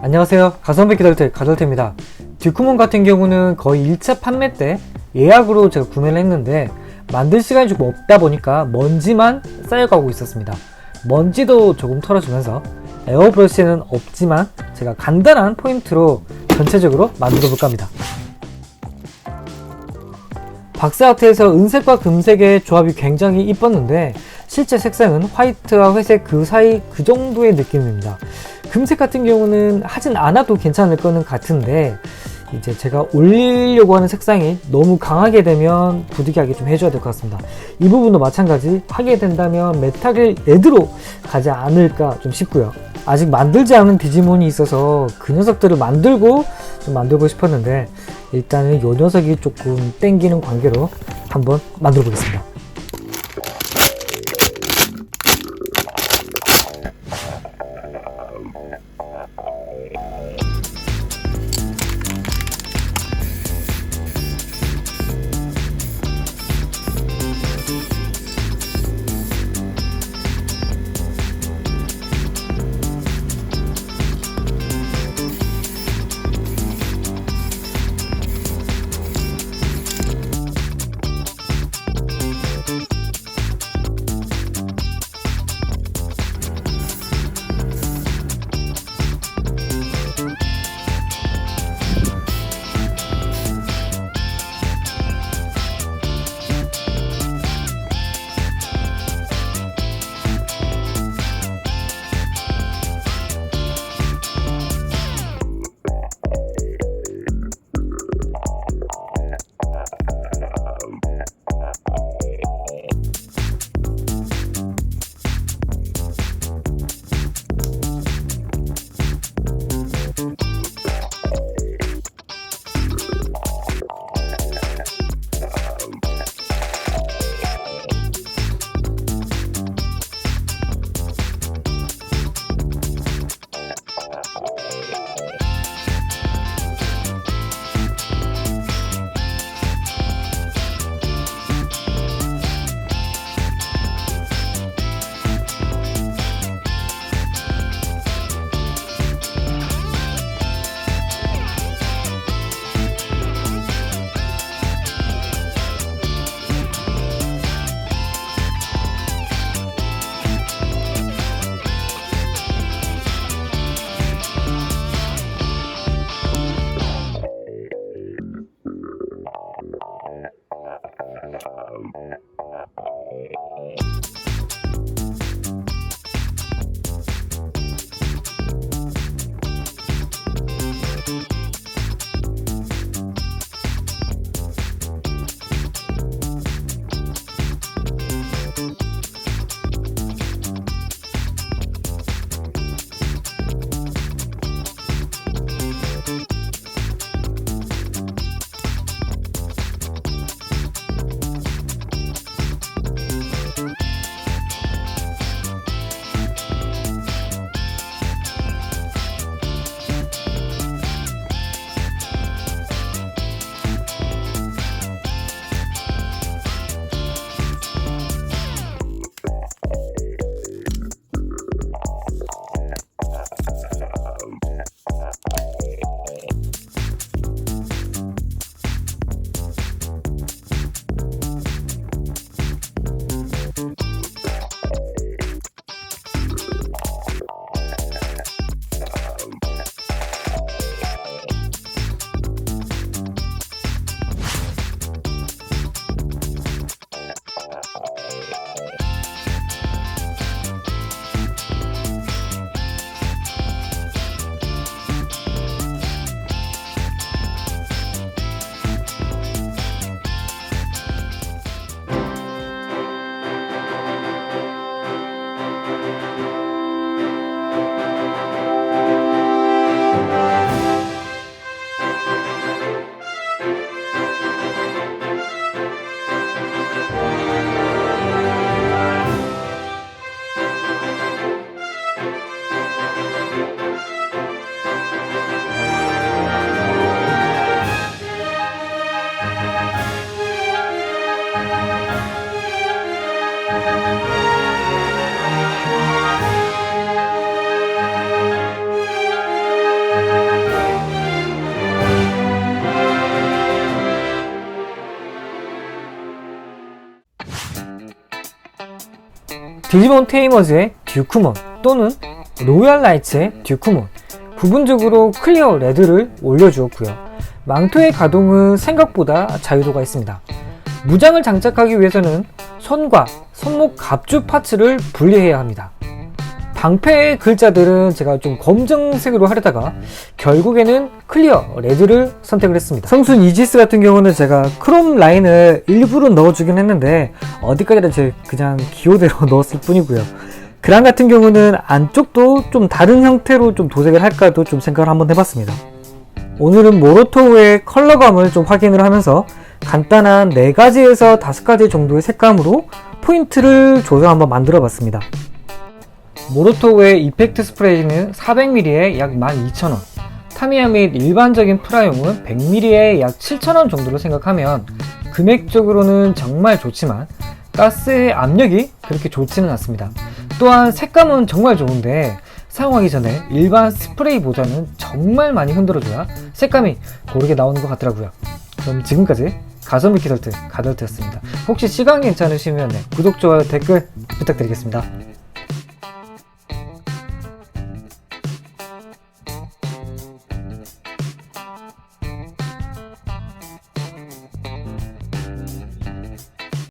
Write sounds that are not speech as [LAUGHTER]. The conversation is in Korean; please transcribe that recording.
안녕하세요. 가성비 기덜테 가덜테입니다. 듀크몬 같은 경우는 거의 1차 판매 때 예약으로 제가 구매를 했는데 만들 시간이 조금 없다 보니까 먼지만 쌓여가고 있었습니다. 먼지도 조금 털어주면서 에어브러쉬는 없지만 제가 간단한 포인트로 전체적으로 만들어 볼까 합니다. 박스아트에서 은색과 금색의 조합이 굉장히 이뻤는데 실제 색상은 화이트와 회색 그 사이 그 정도의 느낌입니다. 금색 같은 경우는 하진 않아도 괜찮을 거는 같은데 이제 제가 올리려고 하는 색상이 너무 강하게 되면 부득이하게 좀 해줘야 될 것 같습니다. 이 부분도 마찬가지 하게 된다면 메탈을 레드로 가지 않을까 좀 싶고요. 아직 만들지 않은 디지몬이 있어서 그 녀석들을 만들고 좀 만들고 싶었는데 일단은 이 녀석이 조금 땡기는 관계로 한번 만들어 보겠습니다. 디지몬 테이머즈의 듀크몬 또는 로얄 라이츠의 듀크몬 부분적으로 클리어 레드를 올려주었고요. 망토의 가동은 생각보다 자유도가 있습니다. 무장을 장착하기 위해서는 손과 손목 갑주 파츠를 분리해야 합니다. 방패의 글자들은 제가 좀 검정색으로 하려다가 결국에는 클리어 레드를 선택을 했습니다. 성순 이지스 같은 경우는 제가 크롬 라인을 일부러 넣어주긴 했는데 어디까지나 제 그냥 기호대로 [LAUGHS] 넣었을 뿐이고요. 그랑 같은 경우는 안쪽도 좀 다른 형태로 좀 도색을 할까도 좀 생각을 한번 해봤습니다. 오늘은 모로토우의 컬러감을 좀 확인을 하면서 간단한 4가지에서 5가지 정도의 색감으로 포인트를 줘서 한번 만들어 봤습니다. 모로토우의 이펙트 스프레이는 400ml에 약 12,000원, 타미야 및 일반적인 프라용은 100ml에 약 7,000원 정도로 생각하면 금액적으로는 정말 좋지만 가스의 압력이 그렇게 좋지는 않습니다. 또한 색감은 정말 좋은데 사용하기 전에 일반 스프레이보다는 정말 많이 흔들어줘야 색감이 고르게 나오는 것 같더라고요. 그럼 지금까지 가성비 키덜트 가덜트였습니다. 혹시 시간 괜찮으시면 네, 구독, 좋아요, 댓글 부탁드리겠습니다.